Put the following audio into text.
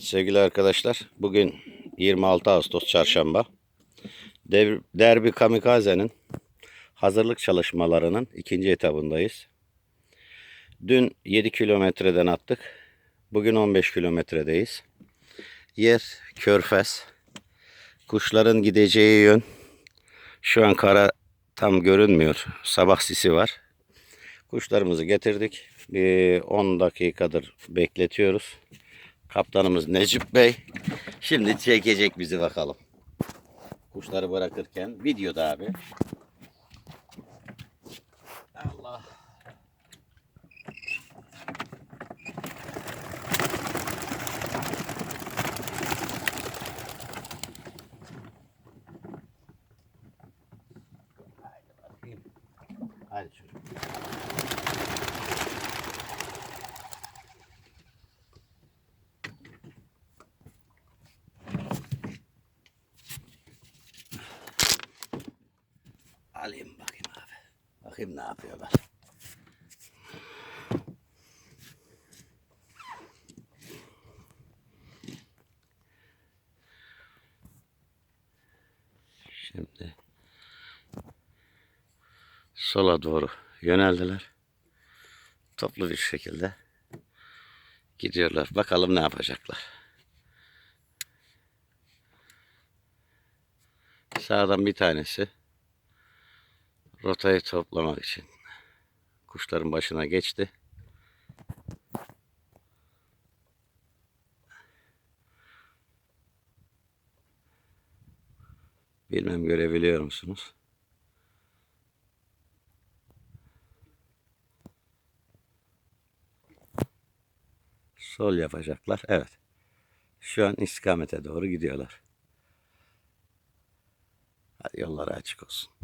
Sevgili arkadaşlar, bugün 26 Ağustos Çarşamba. Derbi Kamikaze'nin hazırlık çalışmalarının ikinci etabındayız. Dün 7 kilometreden attık. Bugün 15 kilometredeyiz. Yer Körfez. Kuşların gideceği yön şu an kara tam görünmüyor. Sabah sisi var. Kuşlarımızı getirdik. Bir 10 dakikadır bekletiyoruz. Kaptanımız Necip Bey şimdi çekecek bizi bakalım. Kuşları bırakırken videoda abi. Allah. Haydi bakayım. Hadi çocuk. Alayım bakayım abi. Bakayım ne yapıyorlar. Şimdi sola doğru yöneldiler. Toplu bir şekilde gidiyorlar. Bakalım ne yapacaklar. Sağdan bir tanesi rotayı toplamak için kuşların başına geçti. Bilmem görebiliyor musunuz? Sol yapacaklar. Evet. Şu an istikamete doğru gidiyorlar. Hadi yolları açık olsun.